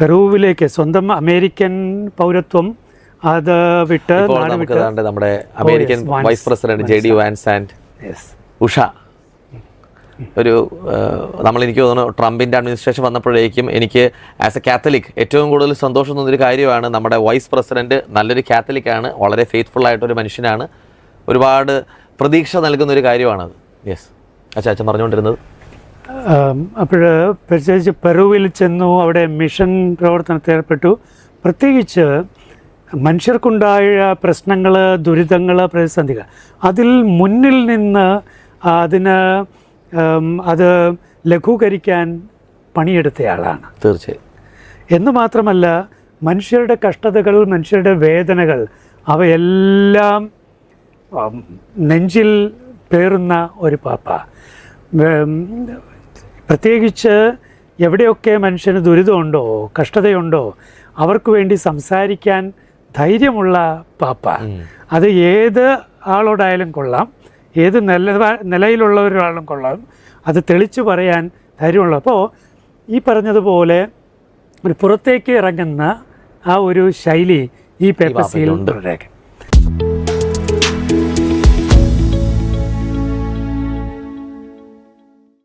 പെറുവിലേക്ക് സ്വന്തം അമേരിക്കൻ പൗരത്വം അത് വിട്ട് നമുക്ക് നമ്മുടെ American vice president J D Vance and. Usha. ഒരു നമ്മൾ എനിക്ക് തോന്നുന്നു ട്രംപിന്റെ അഡ്മിനിസ്ട്രേഷൻ വന്നപ്പോഴേക്കും എനിക്ക് ആസ് എ കാത്തലിക് ഏറ്റവും കൂടുതൽ സന്തോഷം തോന്നിയൊരു കാര്യമാണ് നമ്മുടെ വൈസ് പ്രസിഡന്റ് നല്ലൊരു കാത്തലിക് ആണ് വളരെ ഫെയ്ത്ത്ഫുൾ ആയിട്ടൊരു മനുഷ്യനാണ്. ഒരുപാട് പ്രതീക്ഷ നൽകുന്ന ഒരു കാര്യമാണത്. യെസ് അച്ഛാ അച്ഛൻ പറഞ്ഞുകൊണ്ടിരുന്നത്? അപ്പോൾ പ്രത്യേകിച്ച് പെറുവിൽ ചെന്നു അവിടെ മിഷൻ പ്രവർത്തനത്തിൽ ഏർപ്പെട്ടു. പ്രത്യേകിച്ച് മനുഷ്യർക്കുണ്ടായ പ്രശ്നങ്ങൾ ദുരിതങ്ങൾ പ്രതിസന്ധികൾ അതിൽ മുന്നിൽ നിന്ന് അതിന് അത് ലഘൂകരിക്കാൻ പണിയെടുത്തയാളാണ് തീർച്ചയായും. എന്ന് മാത്രമല്ല മനുഷ്യരുടെ കഷ്ടതകൾ മനുഷ്യരുടെ വേദനകൾ അവയെല്ലാം നെഞ്ചിൽ പേറുന്ന ഒരു പാപ്പ. പ്രത്യേകിച്ച് എവിടെയൊക്കെ മനുഷ്യന് ദുരിതമുണ്ടോ കഷ്ടതയുണ്ടോ അവർക്ക് വേണ്ടി സംസാരിക്കാൻ ധൈര്യമുള്ള പാപ്പ. അത് ഏത് ആളോടായാലും കൊള്ളാം. ഏത് നില നിലയിലുള്ള ഒരാളും കൊള്ളാം. അത് തെളിച്ചു പറയാൻ ധൈര്യമുള്ള. അപ്പോൾ ഈ പറഞ്ഞതുപോലെ ഒരു പുറത്തേക്ക് ഇറങ്ങുന്ന ആ ഒരു ശൈലി ഈ പേപ്പർ സീലുണ്ട് വളരെ